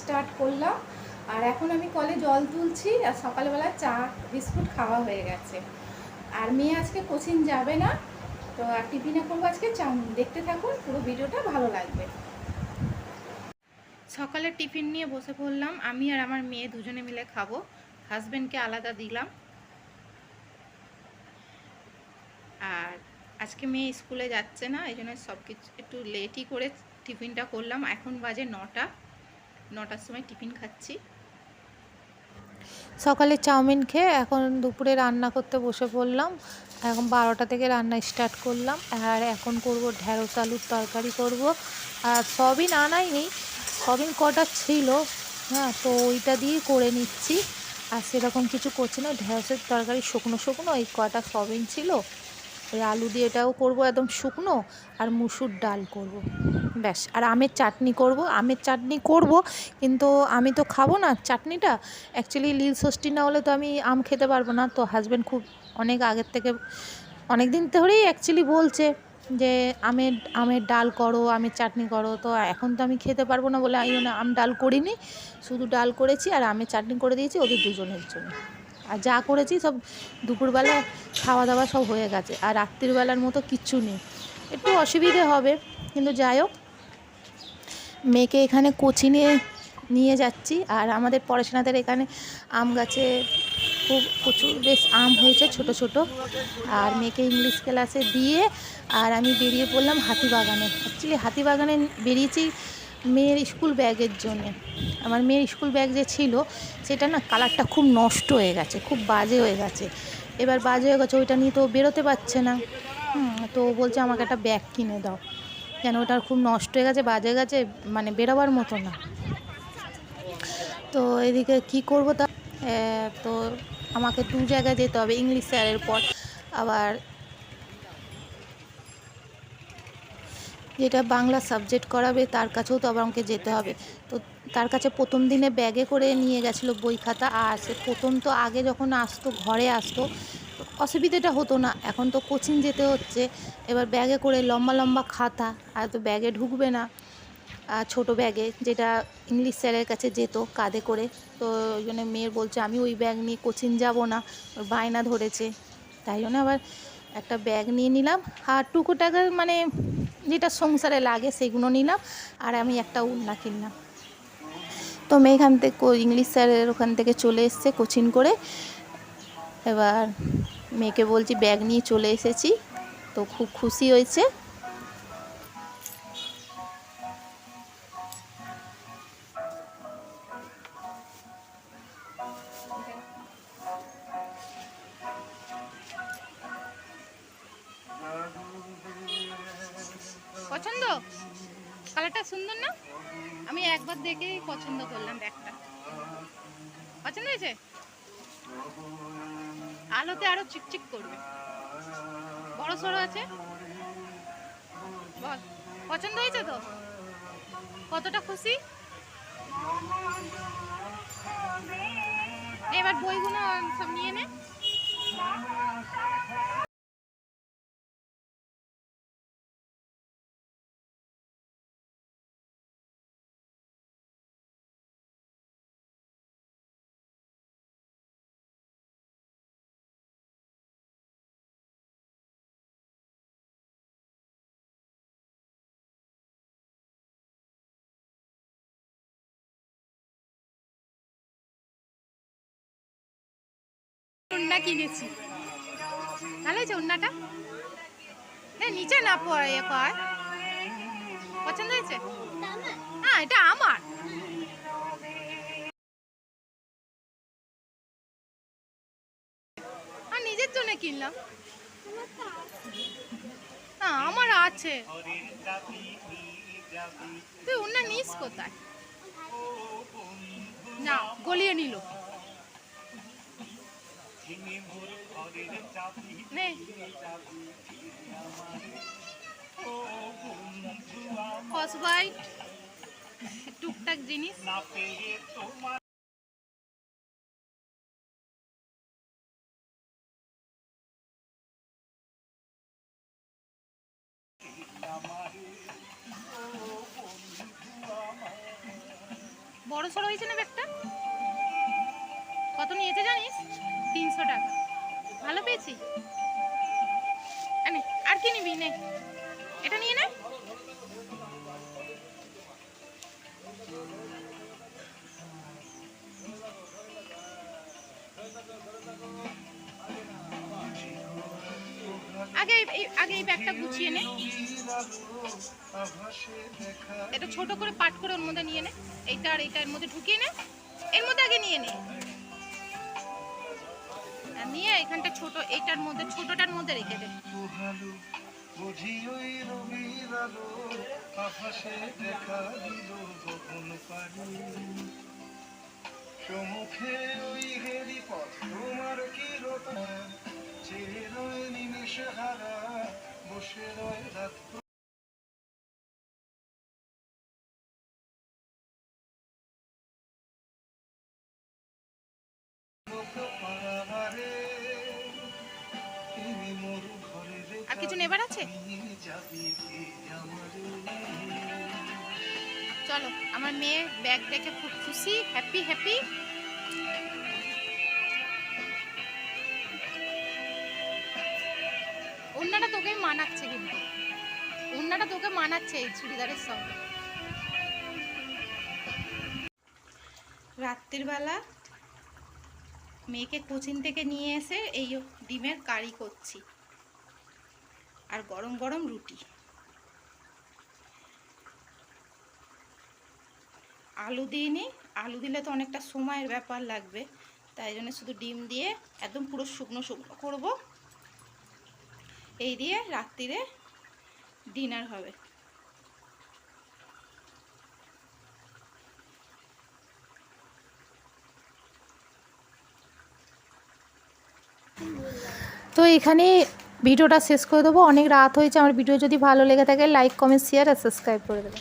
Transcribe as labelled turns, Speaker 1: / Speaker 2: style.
Speaker 1: Start করলাম। আর এখন আমি কলে জল তুলছি আর সকালবেলা চা, বিস্কুট খাওয়া হয়ে গেছে। আর মেয়ে আজকে কোচিং যাবে না, তো আর টিফিনে করব আজকে দেখতে থাকুন, পুরো ভিডিওটা ভালো লাগবে। সকালে টিফিন নিয়ে বসে পড়লাম। আমি আর আমার মেয়ে দুজনে মিলে খাব। হাজব্যান্ডকে আলাদা দিলাম। আর আজকে মেয়ে স্কুলে যাচ্ছে না, এই জন্য সব কিছু একটু লেটই করে টিফিনটা করলাম। এখন বাজে নটা। নটার সময় টিফিন খাচ্ছি।
Speaker 2: সকালে চাউমিন খেয়ে এখন দুপুরে রান্না করতে বসে পড়লাম। এখন বারোটা থেকে রান্না স্টার্ট করলাম। আর এখন করব ঢ্যাঁড়স আলুর তরকারি করব। আর সবিন আনাই নেই সবিন কটা ছিল। হ্যাঁ তো ওইটা দিয়েই করে নিচ্ছি। আর সেরকম কিছু করছি না। ঢ্যাঁড়সের তরকারি শুকনো শুকনো, এই কটা সবিন ছিল। ওই আলু দিয়ে এটাও করব, একদম শুকনো, আর মুসুর ডাল করব। ব্যাস, আর আমের চাটনি করব। আমের চাটনি করব, কিন্তু আমি তো খাব না চাটনিটা। অ্যাকচুয়ালি লীল ষষ্ঠী না হলে তো আমি আম খেতে পারব না। তো হাজব্যান্ড খুব অনেক আগের থেকে অনেক দিন ধরেই অ্যাকচুয়ালি বলছে যে, আমের আমের ডাল করো, আমের চাটনি করো। তো এখন তো আমি খেতে পারব না বলে আমি আম ডাল করিনি। শুধু ডাল করেছি আর আমের চাটনি করে দিয়েছি, ওদের দুজনের জন্য। আর যা করেছি সব দুপুরবেলা খাওয়া দাওয়া সব হয়ে গেছে। আর রাত্রিবেলার মতো কিচ্ছু নেই। একটু অসুবিধে হবে, কিন্তু যাই হোক। মেয়েকে এখানে কোচিংয়ে নিয়ে যাচ্ছি। আর আমাদের পড়াশোনাদের এখানে আম গাছে খুব প্রচুর, বেশ আম হয়েছে ছোট ছোট। আর মেয়েকে ইংলিশ ক্লাসে দিয়ে, আর আমি বেরিয়ে পড়লাম হাতিবাগানে। অ্যাকচুয়ালি হাতিবাগানে বেরিয়েছি মেয়ের স্কুল ব্যাগের জন্যে। আমার মেয়ের স্কুল ব্যাগ যে ছিল, সেটা না কালারটা খুব নষ্ট হয়ে গেছে, খুব বাজে হয়ে গেছে। এবার বাজে হয়ে গেছে, ওইটা নিয়ে তো বেরোতে পারছে না। তো বলছে, আমাকে একটা ব্যাগ কিনে দাও। কেন ওটার খুব নষ্ট হয়ে গেছে, বাজে গেছে মানে বেরোবার মতো না। তো এদিকে কি করব তা তো আমাকে দু জায়গায় যেতে হবে, ইংলিশ স্যারের পর। আবার যেটা বাংলা সাবজেক্ট করাবে, তার কাছেও তো আবার আমাকে যেতে হবে। তো তার কাছে প্রথম দিনে ব্যাগে করে নিয়ে গেছিল বই খাতা, আর সে প্রথম তো আগে যখন আসতো, ঘরে আসতো অসুবিধাটা হতো না। এখন তো কোচিং যেতে হচ্ছে, এবার ব্যাগে করে লম্বা লম্বা খাতা, আর তো ব্যাগে ঢুকবে না। ছোটো ব্যাগে যেটা ইংলিশ স্যারের কাছে যেত, কাঁধে করে। তো ওই জন্য মেয়ের বলছে, আমি ওই ব্যাগ নিয়ে কোচিং যাব না। ওর বায়না ধরেছে। তাই জন্য আবার একটা ব্যাগ নিয়ে নিলাম। আর টুকু টাকা মানে যেটা সংসারে লাগে সেগুলো নিলাম, আর আমি একটা উন্না কিনলাম। তো মেয়ে এখান থেকে ইংলিশ স্যারের ওখান থেকে চলে এসছে কোচিং করে। এবার মেয়েকে বলছি, ব্যাগ নিয়ে চলে এসেছি। তো খুব খুশি হয়েছে।
Speaker 1: আমি একবার দেখেই পছন্দ করলাম ব্যাগটা। পছন্দ হয়েছে? আলোতে আরও চিকচিক করবে। বড় সড়ো আছে? বল, পছন্দ হয়েছে তো? কতটা খুশি? এবার বইগুলো সব নিয়ে নে। ওন্না কিনেছি। ভালো হয়েছে ওন্নাটা হ্যাঁ নিচে না পড়ে কয় পছন্দ হয়েছে? হ্যাঁ এটা আমার। নিজের জন্য কিনলাম। হ্যাঁ আমার আছে। তুই ওন্না নিস কোথায়? না, গলিয়ে নিল। নে। টুকটাক জিনিস।
Speaker 2: বড় সড়ো হয়েছে না ব্যাগটা? নিয়েছে জানিস? তিনশো টাকা। ভালো পেয়েছি? আর কি নিবি? নে। এটা নিয়ে নে। আগে আগে এই ব্যাগটা গুছিয়ে নে। এটা ছোট করে পাট করে ওর মধ্যে নিয়ে নে। এইটা আর এইটা এর মধ্যে ঢুকিয়ে নে। এর মধ্যে আগে নিয়ে নে। নিয়ে এখানটা ছোট, এইটার মধ্যে, ছোটটার মধ্যে রেখে দে।
Speaker 3: পোহালো বুঝি ওই রবির আলো, আকাশে দেখা দিল গগন পানি। সমুখে ওই হেরি পথ, তোমার কি রতা চেয়ে রয় নিমিষ হারা, বসে রয়
Speaker 2: নেবার আছে? চলো, আমার মেয়ে ব্যাগ দেখে খুব খুশি হ্যাপি হ্যাপি অন্যটা তোকে মানাচ্ছে কিন্তু। অন্যটা তোকে মানাচ্ছে এই চুড়িদারের সঙ্গে। রাত্রির বেলা মেয়েকে কোচিং থেকে নিয়ে এসে এই ডিমের কারি করছি। আর গরম গরম রুটি। আলু দিইনি আলু দিলে তো অনেকটা সময়ের ব্যাপার লাগবে, তাই জন্য শুধু ডিম দিয়ে একদম পুরো শুকনো শুকনো করব। এই দিয়ে রাত্রিরে ডিনার হবে। তো এখানে ভিডিওটা শেষ করে দেবো। অনেক রাত হয়েছে, আমার ভিডিও যদি ভালো লেগে থাকে লাইক কমেন্ট শেয়ার আর সাবস্ক্রাইব করে দেবো।